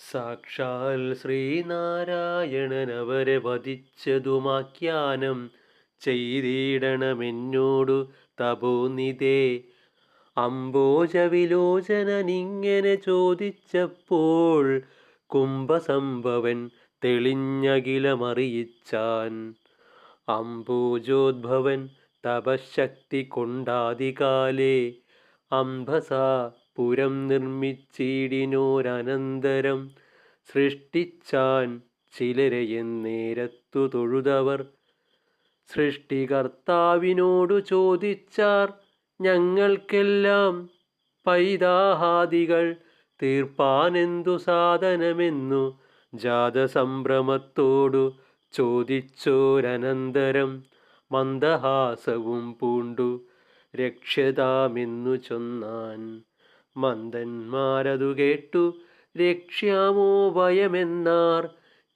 സാക്ഷാൽ ശ്രീനാരായണനവരെ വധിച്ചതുമാഖ്യാനം ചെയ്തിടണമെന്നോടു തപോനിതേ. അംബോജവിലോചനനിങ്ങനെ ചോദിച്ചപ്പോൾ കുംഭസംഭവൻ തെളിഞ്ഞകിലമറിയിച്ചാൻ. അംബോജോദ്ഭവൻ തപശക്തി കൊണ്ടാദികാലേ അംബസ പുരം നിർമ്മിച്ചിടിനോരനന്തരം സൃഷ്ടിച്ചാൻ ചിലരെയെന്നേരത്തു തൊഴുതവർ. സൃഷ്ടികർത്താവിനോടു ചോദിച്ചാർ ഞങ്ങൾക്കെല്ലാം പൈതാഹാദികൾ തീർപ്പാനെന്തു സാധനമെന്നു ജാതസംഭ്രമത്തോടു ചോദിച്ചോരനന്തരം മന്ദഹാസവും പൂണ്ടു രക്ഷ്യതാമെന്നു ചൊന്നാൻ മന്ദന്മാരതു കേട്ടു രക്ഷ്യാമോ വയമെന്നാർ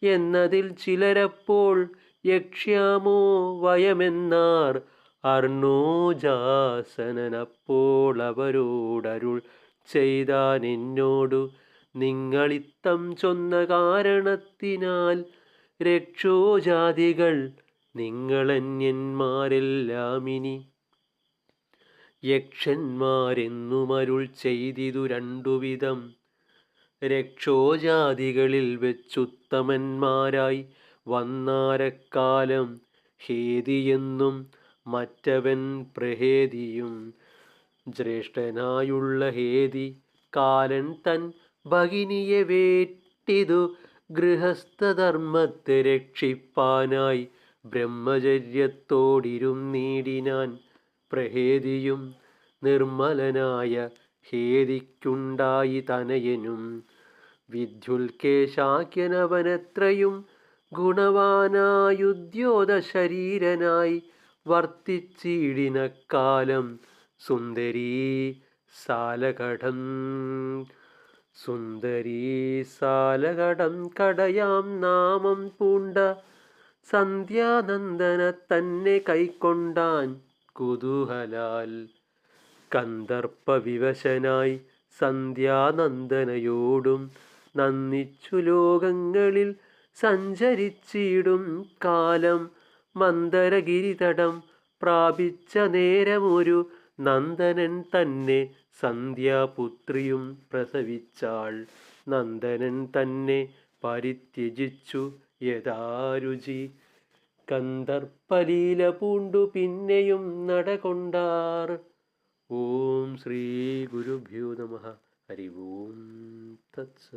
എന്നതിൽ ചിലരപ്പോൾ യക്ഷ്യാമോ വയമെന്നാർ അർണോജാസനപ്പോൾ അവരോടരുൾ ചെയ്താൻ എന്നോടു നിങ്ങളിത്തം ചൊന്ന കാരണത്തിനാൽ രക്ഷോജാതികൾ നിങ്ങളന്യന്മാരെല്ലാമിനി. യക്ഷന്മാരെന്നുമരുൾ ചെയ്തിതു രണ്ടുവിധം. രക്ഷോജാതികളിൽ വെച്ചുത്തമന്മാരായി വന്നാരക്കാലം ഹേതിയെന്നും മറ്റവൻ പ്രഹേതിയും. ജ്യേഷ്ഠനായുള്ള ഹേതി കാലൻ തൻ ഭഗിനിയെ വേട്ടിതു ഗൃഹസ്ഥധർമ്മത്തെ രക്ഷിപ്പാനായി ബ്രഹ്മചര്യത്തോടിരുന്നീടിനാൻ. പ്രഹേദിയും നിർമ്മലനായ ഹേതിക്കുണ്ടായി തനയനും. വിദ്യുൽക്കേശാഖ്യനവനത്രയും ഗുണവാനായുദ്യോത ശരീരനായി വർത്തിച്ചിടിന കാലം സുന്ദരീ സാലകടം സുന്ദരീ സാലകടം കടയാം നാമം പൂണ്ട സന്ധ്യാനന്ദന തന്നെ കൈക്കൊണ്ടാൻ കുതൂഹലാൽ കന്ദർപ്പവിവശനായി സന്ധ്യാനന്ദനയോടും നന്ദിച്ചു ലോകങ്ങളിൽ സഞ്ചരിച്ചിടും കാലം മന്ദരഗിരിതടം പ്രാപിച്ച നേരമൊരു നന്ദനൻ തന്നെ സന്ധ്യാപുത്രിയും പ്രസവിച്ചാൾ. നന്ദനൻ തന്നെ പരിത്യജിച്ചു യഥാരുചി കന്ദർപ്പലീല പൂണ്ടു പിന്നെയും നടകൊണ്ടാർ. ഓം ശ്രീ ഗുരുഭ്യോ നമ. ഹരി ഓം തത്സ.